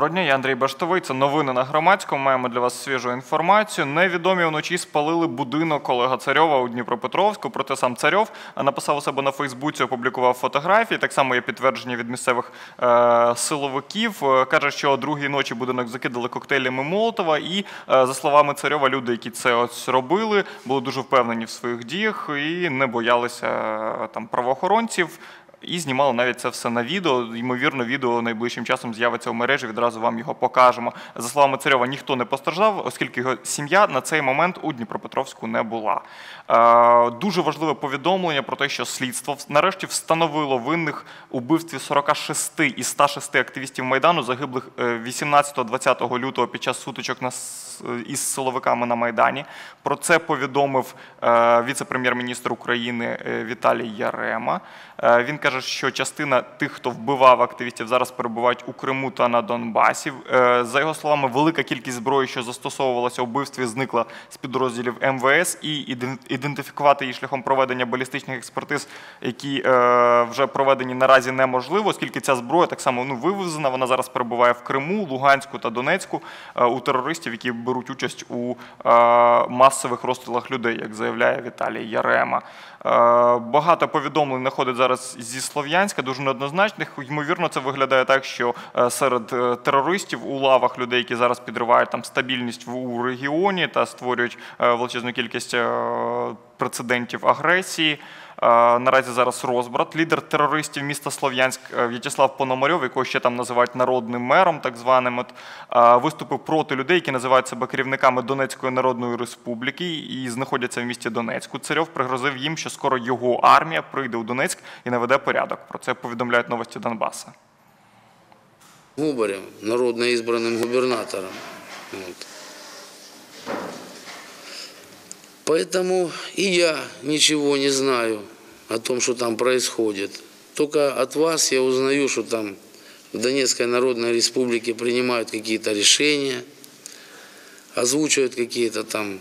Доброго дня, я Андрій Баштовий. Це новини на громадському. Маємо для вас свіжу інформацію. Невідомі вночі спалили будинок Олега Царьова у Дніпропетровську. Проте сам Царьов написав у себе на Фейсбуці, опублікував фотографії. Так само є підтвердження від місцевих е, силовиків. Е, Каже, що о другій ночі будинок закидали коктейлями Молотова. І е, за словами Царьова, люди, які це ось робили, були дуже впевнені в своїх діях і не боялися е, там правоохоронців. І знімали навіть це все на відео. Ймовірно, відео найближчим часом з'явиться в мережі. Відразу вам його покажемо. За словами Царьова, ніхто не постраждав, оскільки його сім'я на цей момент у Дніпропетровську не була. Е, дуже важливе повідомлення про те, що слідство нарешті встановило винних у вбивстві 46 із 106 активістів майдану, загиблих е, 18-20 лютого під час сутичок із силовиками на майдані. Про це повідомив е, віце-прем'єр-міністр України е, Віталій Ярема. Е, Він каже, що частина тих, хто вбивав активістів, зараз перебувають у Криму та на Донбасі. Е, За його словами, велика кількість зброї, що застосовувалася у вбивстві, зникла з підрозділів МВС, і іден- ідентифікувати її шляхом проведення балістичних експертиз, які е, вже проведені наразі неможливо, оскільки ця зброя так само ну, вивезена. Вона зараз перебуває в Криму, Луганську та Донецьку е, у терористів, які беруть участь у масових розстрілах людей, як заявляє Віталій Ярема. Е, Багато повідомлень находить зараз зі Слов'янська, дуже неоднозначних. Ймовірно, це виглядає так, що е, серед е, терористів у лавах людей, які зараз підривають там стабільність у регіоні та створюють величезну кількість прецедентів агресії. Е, Наразі зараз розбрат. Лідер терористів міста Слов'янськ е, В'ячеслав Пономарьов, якого ще там називають народним мером, так званим, от, е, виступив проти людей, які називають себе керівниками Донецької Народної Республіки і знаходяться в місті Донецьку. Царьов пригрозив їм, що скоро його армія прийде у Донецьк і наведе порядок. Про це повідомляють новості Донбаса. Губарем, народно избранным губернатором. Поэтому и я ничего не знаю о том, что там происходит. Только от вас я узнаю, что там в Донецкой Народной Республике принимают какие-то решения, озвучивают какие-то там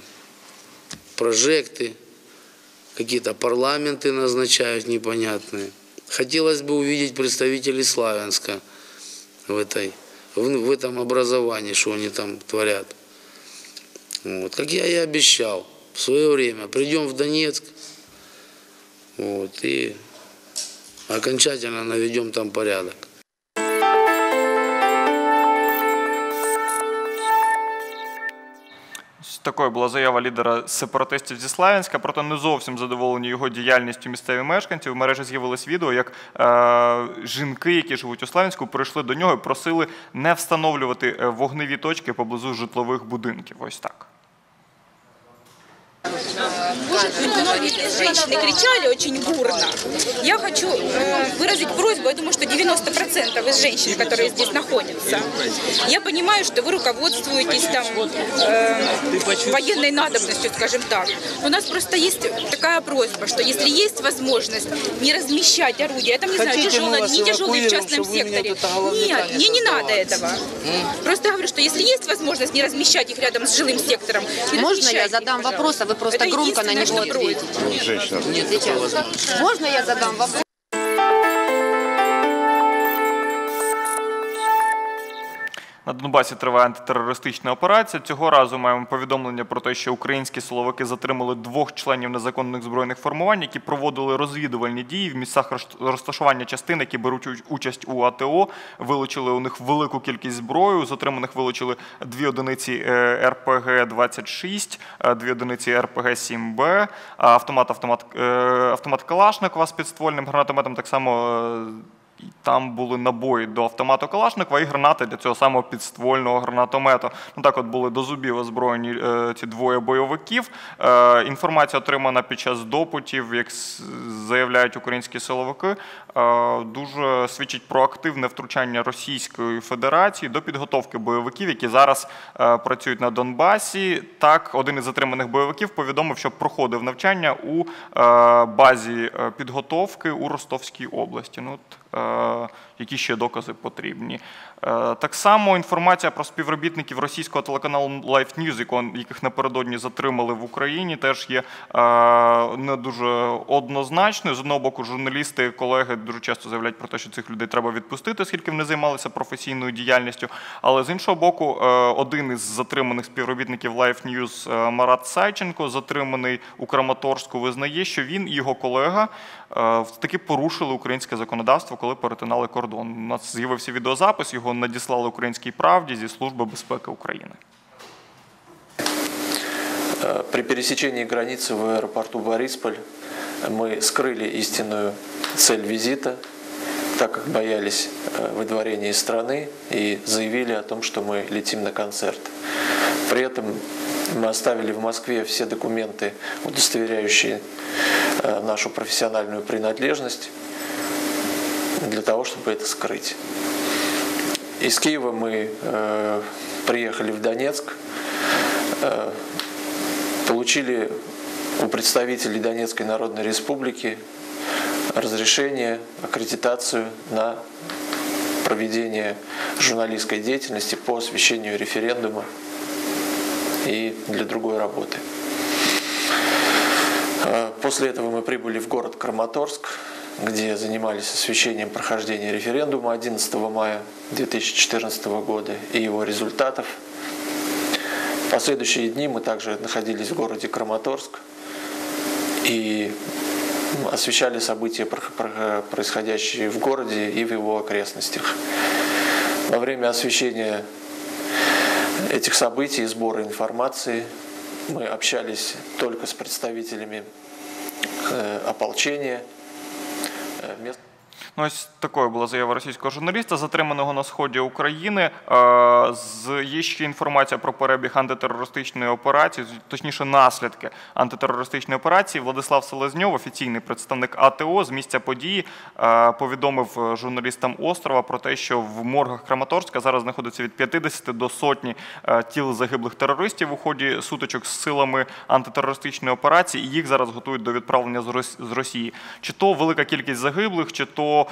прожекты, какие-то парламенты назначают непонятные. Хотелось бы увидеть представителей Славянска в, этой, в, в этом образовании, что они там творят. Вот. Как я и обещал в свое время, придем в Донецк вот, и окончательно наведем там порядок. Такою була заява лідера сепаратистів зі Славянська, проте не зовсім задоволені його діяльністю місцеві мешканці. В мережі з'явилось відео, як е, жінки, які живуть у Славянську, прийшли до нього і просили не встановлювати е, вогневі точки поблизу житлових будинків. Ось так. Дякую. Быть, многие женщины кричали очень бурно. Я хочу э, выразить просьбу, я думаю, что 90% из женщин, которые здесь находятся, я понимаю, что вы руководствуетесь там э, военной надобностью, скажем так. У нас просто есть такая просьба, что если есть возможность не размещать орудия, я там не знаю, Хотите, вас не тяжелое в частном секторе. Нет, не мне не надо этого. Просто говорю, что если есть возможность не размещать их рядом с жилым сектором, Можно я их, задам пожалуйста. вопрос, а вы просто Это громко на него что просьба. Женщина. Нет, сейчас. Можно я задам вопрос? На Донбасі триває антитерористична операція. Цього разу маємо повідомлення про те, що українські силовики затримали двох членів незаконних збройних формувань, які проводили розвідувальні дії в місцях розташування частин, які беруть участь у АТО. Вилучили у них велику кількість зброї. З отриманих вилучили дві одиниці е, РПГ-26, е, дві одиниці РПГ-7Б, автомат, автомат, е, автомат Калашникова з підствольним гранатометом. Так само там були набої до автомату Калашникова і гранати для цього самого підствольного гранатомету. Ну так от були до зубів озброєні е, ці двоє бойовиків. Е, інформація отримана під час допитів, як заявляють українські силовики, дуже свідчить про активне втручання Російської Федерації до підготовки бойовиків, які зараз е, працюють на Донбасі. Так, один із затриманих бойовиків повідомив, що проходив навчання у е, базі е, підготовки у Ростовській області. Ну, от, е, які ще докази потрібні. Е, Так само інформація про співробітників російського телеканалу Life News, яких напередодні затримали в Україні, теж є е, не дуже однозначною. З одного боку, журналісти, колеги дуже часто заявляють про те, що цих людей треба відпустити, оскільки вони займалися професійною діяльністю. Але з іншого боку, е, один із затриманих співробітників Life News Марат Сайченко, затриманий у Краматорську, визнає, що він і його колега таки порушили українське законодавство, коли перетинали кордон. У нас з'явився відеозапис, його надіслали українській правді зі Служби безпеки України. Э, При пересечении границы в аэропорту Борисполь мы скрыли истинную цель визита, так как боялись э, выдворения из страны и заявили о том, что мы летим на концерт. При этом мы оставили в Москве все документы, удостоверяющие э, нашу профессиональную принадлежность, для того, чтобы это скрыть. Из Киева мы э, приехали в Донецк, э, получили у представителей Донецкой Народной Республики разрешение, аккредитацию на проведение журналистской деятельности по освещению референдума и для другой работы. Э, После этого мы прибыли в город Краматорск, где занимались освещением прохождения референдума 11 мая 2014 года и его результатов. В последующие дни мы также находились в городе Краматорск и освещали события, про- про- происходящие в городе и в его окрестностях. Во время освещения этих событий и сбора информации мы общались только с представителями э, ополчения, э, мест- Ну, ось такою була заява російського журналіста, затриманого на сході України. З- Є ще інформація про перебіг антитерористичної операції, точніше, наслідки антитерористичної операції. Владислав Селезньов, офіційний представник АТО з місця події, повідомив е, журналістам острова про те, що в моргах Краматорська зараз знаходиться від 50 до сотні е, тіл загиблих терористів у ході сутичок з силами антитерористичної операції, і їх зараз готують до відправлення з Рос- з Росії. Чи то велика кількість загиблих, чи то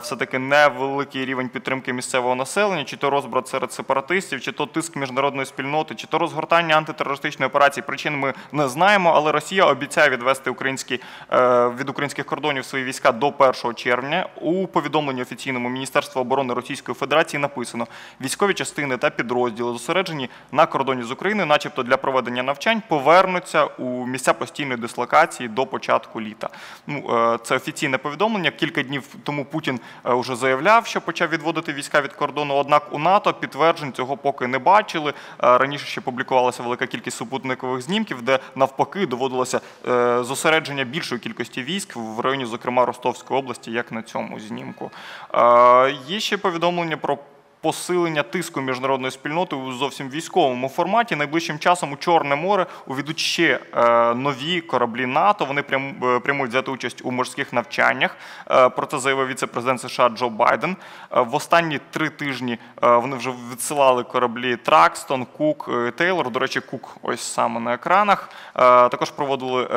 все-таки невеликий рівень підтримки місцевого населення, чи то розбрат серед сепаратистів, чи то тиск міжнародної спільноти, чи то розгортання антитерористичної операції. Причин ми не знаємо, але Росія обіцяє відвести українські е, від українських кордонів свої війська до 1 червня. У повідомленні офіційному Міністерства оборони Російської Федерації написано: військові частини та підрозділи зосереджені на кордоні з Україною, начебто для проведення навчань, повернуться у місця постійної дислокації до початку літа. Ну е, це офіційне повідомлення. Кілька днів тому Путін е, вже заявляв, що почав відводити війська від кордону. Однак у НАТО підтверджень цього поки не бачили. Е, Раніше ще публікувалася велика кількість супутникових знімків, де навпаки доводилося е, зосередження більшої кількості військ в районі, зокрема Ростовської області, як на цьому знімку. Е, Є ще повідомлення про посилення тиску міжнародної спільноти у зовсім військовому форматі. Найближчим часом у Чорне море увійдуть ще е, нові кораблі НАТО. Вони е, прямують взяти участь у морських навчаннях. Е, про це заявив віце-президент США Джо Байден. В останні три тижні вони вже відсилали кораблі Тракстон, Кук, Тейлор. До речі, Кук ось саме на екранах. Також проводили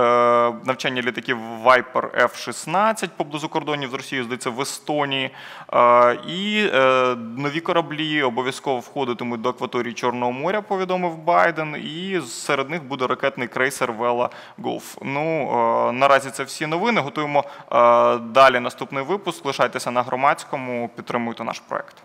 навчання літаків Viper F-16 поблизу кордонів з Росією, здається, в Естонії. І нові кораблі обов'язково входитимуть до акваторії Чорного моря, повідомив Байден. І серед них буде ракетний крейсер Вела Голф. Ну е, наразі це всі новини. Готуємо е, далі наступний випуск. Лишайтеся на громадському, підтримуйте наш проект.